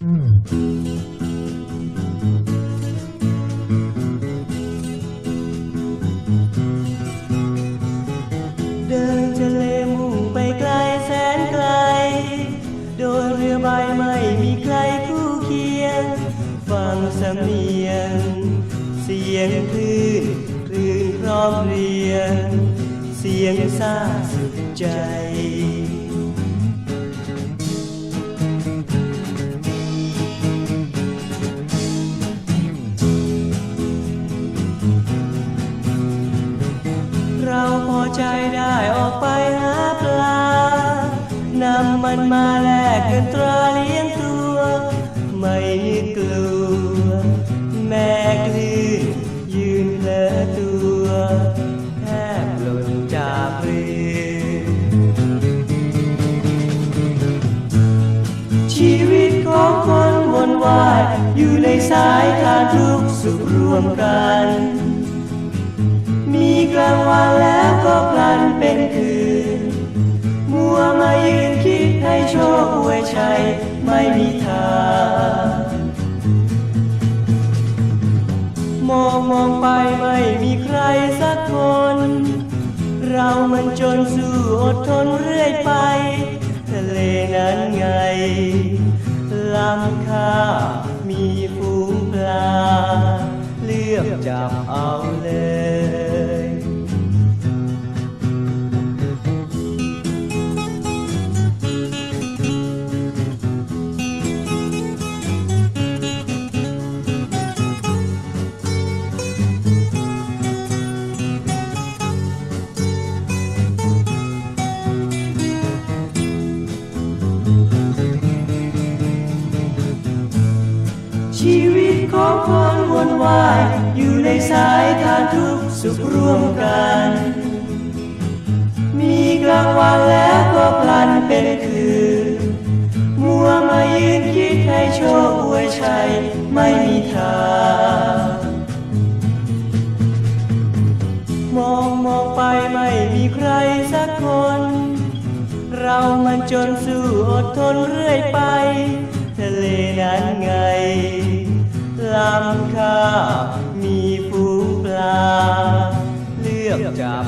เดินทะเลมุ่งไปไกลแสนไกล โดยเรือใบไม่มีใครคู่เคียง ฟังสำเนียง เสียงคลื่นคลื่นพร้อมเรียง เสียงซาสุดใจ พอใจได้ออกไปหาปลานำมันมาแลกเงินตราเลี้ยงตัว ไม่กลัว แม่คลื่นยืนเลอตัวแทบหล่นจากเรือชีวิตของคนวนวายอยู่ในสายทานทุกสุขรวมกัน ชัยไม่มีทางมองมองไปไม่มีใครสักคน เรามันจนสู้อดทนเรื่อยไปทะเลนั้นไงลำค่ามีฝูงปลา เลือกจับเอาเลย ชีวิตของคนวนวาย อยู่ในสายทานทุกสุขร่วมกัน มีกลางวันแล้วก็พลันเป็นคืน มัวมายืนคิดให้โชคอวยชัย ไม่มีทางมองมองไปไม่มีใครสักคน เรามันจนสู้อดทนเรื่อยไป ทะเลนั้นไงล้ำค่ามีฟูงปลา เลือกจับ